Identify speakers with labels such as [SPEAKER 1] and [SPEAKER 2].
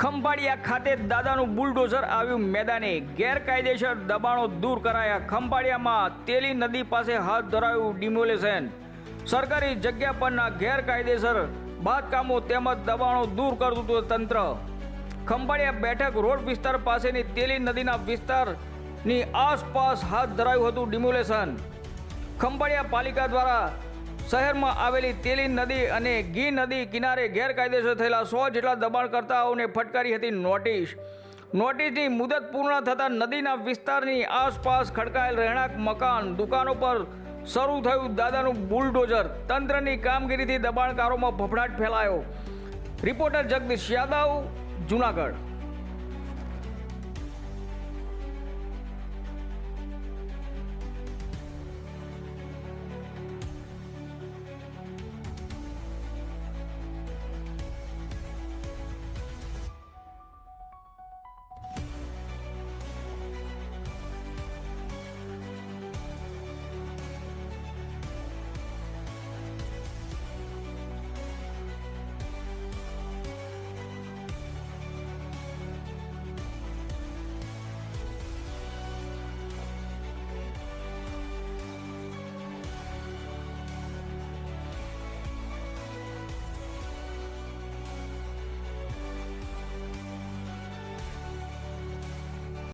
[SPEAKER 1] ખંભાળિયા ખાતે દાદાનું બુલડોઝર આવ્યું મેદાને. ગેરકાયદેસર દબાણો દૂર કરાયા. ખંભાળિયામાં તેલી નદી પાસે હાથ ધરાયું ડિમોલેશન. સરકારી જગ્યા પરના ગેરકાયદેસર બાંધકામો તેમજ દબાણો દૂર કરતું હતું તંત્ર. ખંભાળિયા બેઠક રોડ વિસ્તાર પાસેની તેલી નદીના વિસ્તારની આસપાસ હાથ ધરાયું હતું ડિમોલેશન. ખંભાળિયા પાલિકા દ્વારા શહેરમાં આવેલી તેલી નદી અને ગી નદી કિનારે ગેરકાયદેસર થયેલા સો જેટલા દબાણકર્તાઓને ફટકારી હતી નોટિસ. નોટિસની મુદત પૂર્ણ થતાં નદીના વિસ્તારની આસપાસ ખડકાયેલ રહેણાંક મકાન દુકાનો પર શરૂ થયું દાદાનું બુલડોઝર. તંત્રની કામગીરીથી દબાણકારોમાં ફફડાટ ફેલાયો. રિપોર્ટર જગદીશ યાદવ, જુનાગઢ.